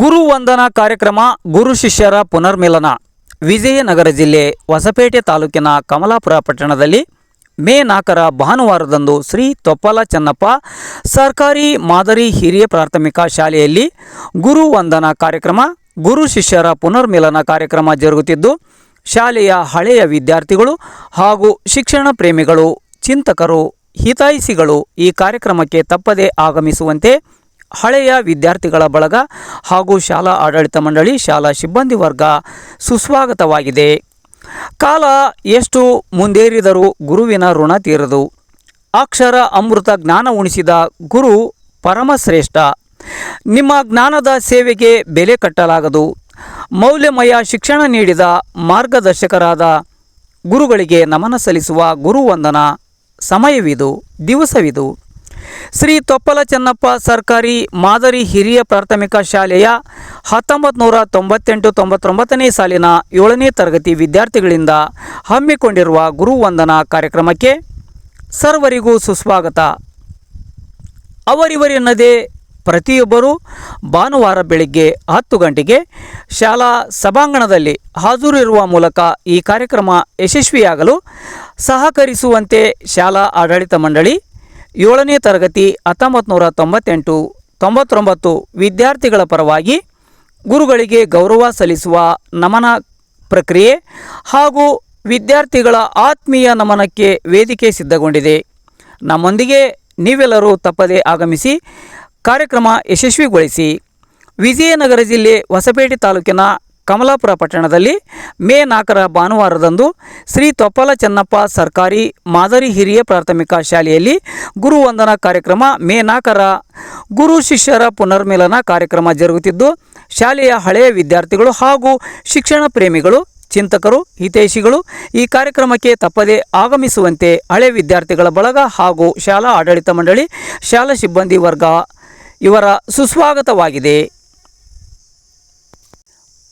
ಗುರು ವಂದನಾ ಕಾರ್ಯಕ್ರಮ, ಗುರು ಶಿಷ್ಯರ ಪುನರ್ಮಿಲನ. ವಿಜಯನಗರ ಜಿಲ್ಲೆ ಹೊಸಪೇಟೆ ತಾಲೂಕಿನ ಕಮಲಾಪುರ ಪಟ್ಟಣದಲ್ಲಿ ಮೇ ನಾಲ್ಕರ ಭಾನುವಾರದಂದು ಶ್ರೀ ತೊಪ್ಪಲ ಚನ್ನಪ್ಪ ಸರ್ಕಾರಿ ಮಾದರಿ ಹಿರಿಯ ಪ್ರಾಥಮಿಕ ಶಾಲೆಯಲ್ಲಿ ಗುರು ವಂದನಾ ಕಾರ್ಯಕ್ರಮ, ಗುರು ಶಿಷ್ಯರ ಪುನರ್ಮಿಲನ ಕಾರ್ಯಕ್ರಮ ಜರುಗುತ್ತಿದ್ದು, ಶಾಲೆಯ ಹಳೆಯ ವಿದ್ಯಾರ್ಥಿಗಳು ಹಾಗೂ ಶಿಕ್ಷಣ ಪ್ರೇಮಿಗಳು, ಚಿಂತಕರು ಹಿತೈಷಿಗಳು ಈ ಕಾರ್ಯಕ್ರಮಕ್ಕೆ ತಪ್ಪದೇ ಆಗಮಿಸುವಂತೆ ಹಳೆಯ ವಿದ್ಯಾರ್ಥಿಗಳ ಬಳಗ ಹಾಗೂ ಶಾಲಾ ಆಡಳಿತ ಮಂಡಳಿ, ಶಾಲಾ ಸಿಬ್ಬಂದಿ ವರ್ಗ ಸುಸ್ವಾಗತವಾಗಿದೆ. ಕಾಲ ಎಷ್ಟು ಮುಂದೇರಿದರೂ ಗುರುವಿನ ಋಣ ತೀರದು. ಅಕ್ಷರ ಅಮೃತ ಜ್ಞಾನ ಉಣಿಸಿದ ಗುರು ಪರಮಶ್ರೇಷ್ಠ. ನಿಮ್ಮ ಜ್ಞಾನದ ಸೇವೆಗೆ ಬೆಲೆ ಕಟ್ಟಲಾಗದು. ಮೌಲ್ಯಮಯ ಶಿಕ್ಷಣ ನೀಡಿದ ಮಾರ್ಗದರ್ಶಕರಾದ ಗುರುಗಳಿಗೆ ನಮನ ಸಲ್ಲಿಸುವ ಗುರುವಂದನ. ಸಮಯವಿದು, ದಿವಸವಿದು. ಶ್ರೀ ತೊಪ್ಪಲ ಚೆನ್ನಪ್ಪ ಸರ್ಕಾರಿ ಮಾದರಿ ಹಿರಿಯ ಪ್ರಾಥಮಿಕ ಶಾಲೆಯ ಹತ್ತೊಂಬತ್ತು ನೂರ ತೊಂಬತ್ತೆಂಟು ತೊಂಬತ್ತೊಂಬತ್ತನೇ ಸಾಲಿನ ಏಳನೇ ತರಗತಿ ವಿದ್ಯಾರ್ಥಿಗಳಿಂದ ಹಮ್ಮಿಕೊಂಡಿರುವ ಗುರುವಂದನಾ ಕಾರ್ಯಕ್ರಮಕ್ಕೆ ಸರ್ವರಿಗೂ ಸುಸ್ವಾಗತ. ಅವರಿವರೆನ್ನದೇ ಪ್ರತಿಯೊಬ್ಬರೂ ಭಾನುವಾರ ಬೆಳಿಗ್ಗೆ ಹತ್ತು ಗಂಟೆಗೆ ಶಾಲಾ ಸಭಾಂಗಣದಲ್ಲಿ ಹಾಜರಿರುವ ಮೂಲಕ ಈ ಕಾರ್ಯಕ್ರಮ ಯಶಸ್ವಿಯಾಗಲು ಸಹಕರಿಸುವಂತೆ ಶಾಲಾ ಆಡಳಿತ ಮಂಡಳಿ ಏಳನೇ ತರಗತಿ ಹತ್ತೊಂಬತ್ತು ನೂರ ತೊಂಬತ್ತೆಂಟು, ತೊಂಬತ್ತೊಂಬತ್ತು ವಿದ್ಯಾರ್ಥಿಗಳ ಪರವಾಗಿ ಗುರುಗಳಿಗೆ ಗೌರವ ಸಲ್ಲಿಸುವ ನಮನ ಪ್ರಕ್ರಿಯೆ ಹಾಗೂ ವಿದ್ಯಾರ್ಥಿಗಳ ಆತ್ಮೀಯ ನಮನಕ್ಕೆ ವೇದಿಕೆ ಸಿದ್ಧಗೊಂಡಿದೆ. ನಮ್ಮೊಂದಿಗೆ ನೀವೆಲ್ಲರೂ ತಪ್ಪದೇ ಆಗಮಿಸಿ ಕಾರ್ಯಕ್ರಮ ಯಶಸ್ವಿಗೊಳಿಸಿ. ವಿಜಯನಗರ ಜಿಲ್ಲೆ ಹೊಸಪೇಟೆ ತಾಲೂಕಿನ ಕಮಲಾಪುರ ಪಟ್ಟಣದಲ್ಲಿ ಮೇ ನಾಲ್ಕರ ಭಾನುವಾರದಂದು ಶ್ರೀ ತೊಪ್ಪಲ ಚೆನ್ನಪ್ಪ ಸರ್ಕಾರಿ ಮಾದರಿ ಹಿರಿಯ ಪ್ರಾಥಮಿಕ ಶಾಲೆಯಲ್ಲಿ ಗುರುವಂದನಾ ಕಾರ್ಯಕ್ರಮ ಮೇ ನಾಲ್ಕರ ಗುರು ಶಿಷ್ಯರ ಪುನರ್ಮಿಲನ ಕಾರ್ಯಕ್ರಮ ಜರುಗುತ್ತಿದ್ದು, ಶಾಲೆಯ ಹಳೆಯ ವಿದ್ಯಾರ್ಥಿಗಳು ಹಾಗೂ ಶಿಕ್ಷಣ ಪ್ರೇಮಿಗಳು, ಚಿಂತಕರು, ಹಿತೈಷಿಗಳು ಈ ಕಾರ್ಯಕ್ರಮಕ್ಕೆ ತಪ್ಪದೇ ಆಗಮಿಸುವಂತೆ ಹಳೆ ವಿದ್ಯಾರ್ಥಿಗಳ ಬಳಗ ಹಾಗೂ ಶಾಲಾ ಆಡಳಿತ ಮಂಡಳಿ, ಶಾಲಾ ಸಿಬ್ಬಂದಿ ವರ್ಗ ಇವರ ಸುಸ್ವಾಗತವಾಗಿದೆ.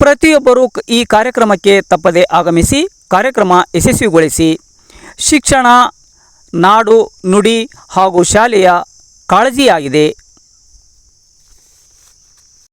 ಪ್ರತಿಯೊಬ್ಬರೂ ಈ ಕಾರ್ಯಕ್ರಮಕ್ಕೆ ತಪ್ಪದೇ ಆಗಮಿಸಿ ಕಾರ್ಯಕ್ರಮ ಯಶಸ್ವಿಗೊಳಿಸಿ ಶಿಕ್ಷಣ ನಾಡು ನುಡಿ ಹಾಗೂ ಶಾಲೆಯ ಕಾಳಜಿಯಾಗಿದೆ.